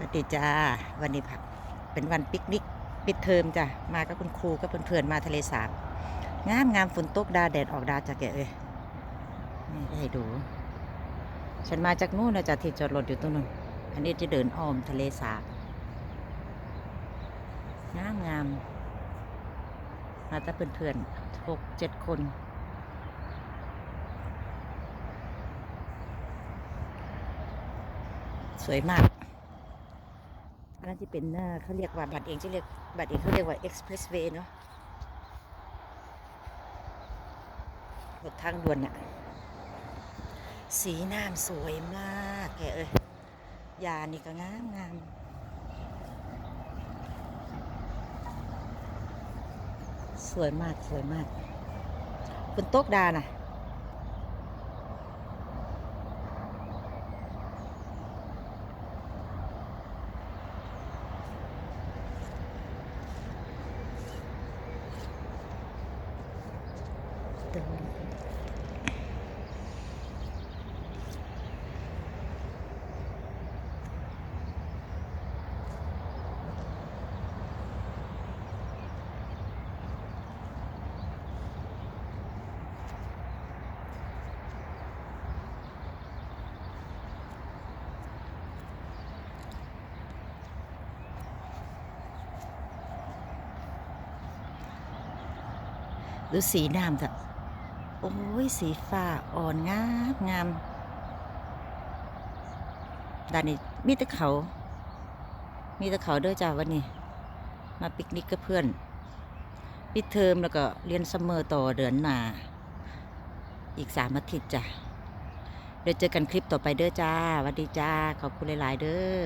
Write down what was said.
สวัสดีจ้าวันนี้พักเป็นวันปิกนิกปิดเทอมจ้ะมากับคุณครูกับเพื่อนๆมาทะเลสาบงามงามฝนตกดาแดดออกดาจ้ะแกเอ้ยนี่ให้ดู ฉันมาจากนู่นนะจ้ะที่จอดรถอยู่ตรงนู้นอันนี้จะเดินอ้อมทะเลสาบงามงามมาแต่เพื่อนๆหกเจ็ดคนสวยมาก นนั้นที่เป็นเอ่อเขาเรียกว่าบัตรเองจะเรียกบัตรเองเขาเรียกว่า expressway เนาะรถทางด่วนน่ะสีน้ำสวยมากแกเอ้ยยานี่ก็งามงามสวยมากสวยมากคุณโต๊กดาน่ะ ดูสีน้ำจ้ะ โอ้ย สีฟ้าอ่อนงามงามด้านนี้มีต่เขา มีต่เขาเด้อจ้าวันนี้ มาปิกนิกกับเพื่อน ปิดเทอมแล้วก็เรียนซัมเมอร์ต่อเดือนหน้าอีกสามอาทิตย์จ้ะ เดี๋ยวเจอกันคลิปต่อไปเด้อจ้าวัสดีจ้า ขอบคุณหลาย ๆ เด้อ